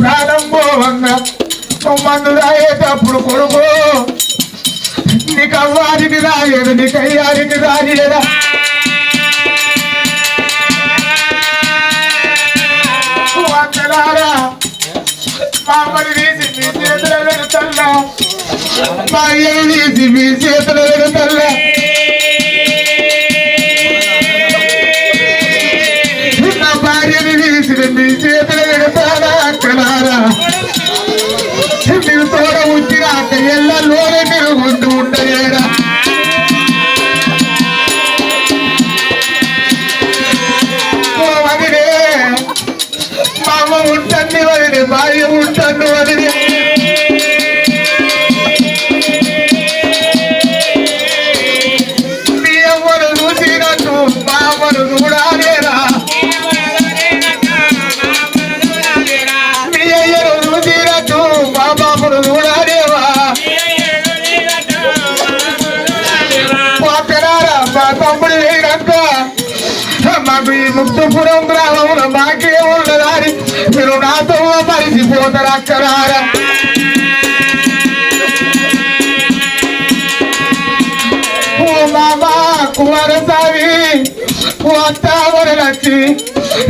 ప్రాణం పోవంగా మందు రాయేటప్పుడు కొడుకు నీకు అవ్వారికి రాలేదు నీకు అయ్యారికి రాలేదా వందలారా మామని తీసి మీ చేతుల పెడతల్లా మా తీసి మీ చేతుల పెడతల్లా అక్కడారా మీరు తోడ వచ్చినాక ఎల్లలోనే తిరుగుంటూ ఉండలేరా వదిలే మా అమ్మ ఉంటుంది వదిలే భార్య ఉంటుంది వదిలే మీ అమ్మను చూసినట్టు మా అమ్మను చూడాలి. మాకు ఈ ముక్తపురం గ్రామంలో మాకే ఉండదారి. మీరు నాతో మరిచిపోతారు అక్కడారా ఓ మామా కుమారస్వామి ఓ అత్తావర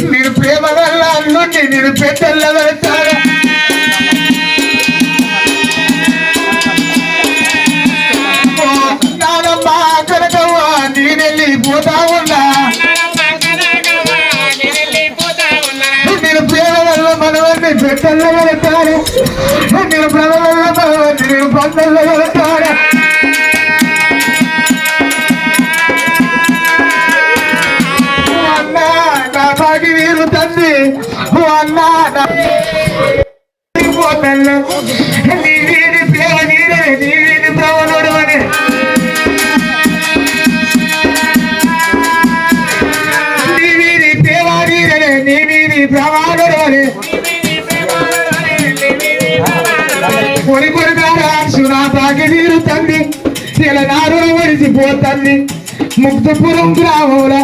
నేను ప్రేమ వల్ల అల్లుండి నేను పెట్టెల్ల వెళ్తారా? మనవన్ని పెట్టెల్ల నేను ప్రేమ నేను పందెల్ల వెళ్తాను అన్నా నా బాగి వీరు తండ్రి. అన్నా నీ ప్రేమ నీరే నీ వీరి నీ ప్రేమ నీరే నీ అని. తాగినీరు బాగి వీరు తండ్రి. ఇలా నారుల వడిసిపోతుంది ముక్తపురం గ్రామముల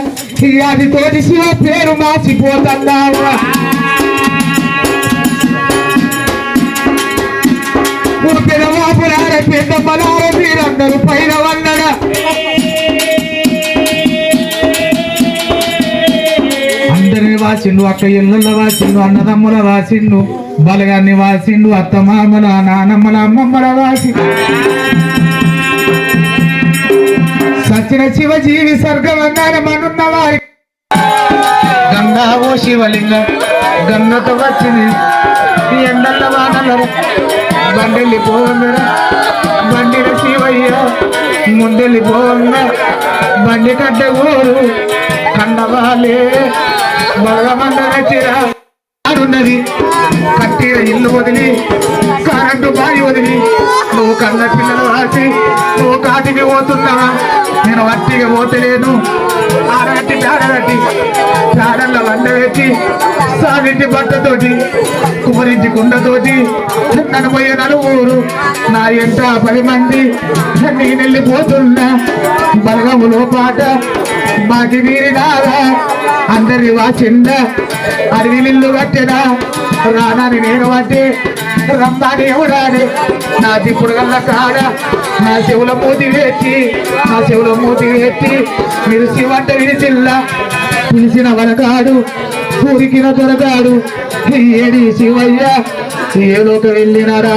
ఈ అది తోటి శివ పేరు మార్చిపోతున్నావా పెద్ద పెద్దమ్మలార మీరందరూ పైన వాసిండు అక్క ఇళ్ళ వాసిండు అన్నదమ్ముల వాసిండు బలగాన్ని వాసిండు అత్తమామల నానమ్మల అమ్మమ్మల వాసి. సచిన శివజీవి జీవి మనున్న వారి. గంగా ఓ శివలింగం గంగతో వచ్చింది ఈ ఎండల వానలు. బండెళ్ళి పోవుందరా బండిన శివయ్య ముందెళ్ళి పోవుందా బండి కట్ట ఊరు. కండవాలే. బలగమందరచిరా కట్టిన ఇల్లు వదిలి కరెంటు బాయి వదిలి నువ్వు కన్న పిల్లలు రాసి నువ్వు కాటికి పోతున్నావా నేను వట్టిగా పోతలేను. ఆడగట్టి పేడగట్టి పేడల్లో వండ పెట్టి సాగింటి బట్టతోటి కుమరింటి కుండతోటి నన్ను పోయే నలుగురు. నా ఎంత పది మంది నేను వెళ్ళిపోతున్నా బలగములో పాట మాకి వీరి అందరి వాచింద? అడవి నిల్లు కట్టెనా రానాని నేను అంటే రమ్మాని ఎవరాని నా దిప్పుడు గల్ల కాడ నా చెవుల మూతి వేచి నా చెవుల మూతి వేచి మీరు వంట విడిచిల్లా. పిలిచిన వరకాడు ఊరికిన దొరకాడు ఏడి శివయ్య ఏలోకి వెళ్ళినరా?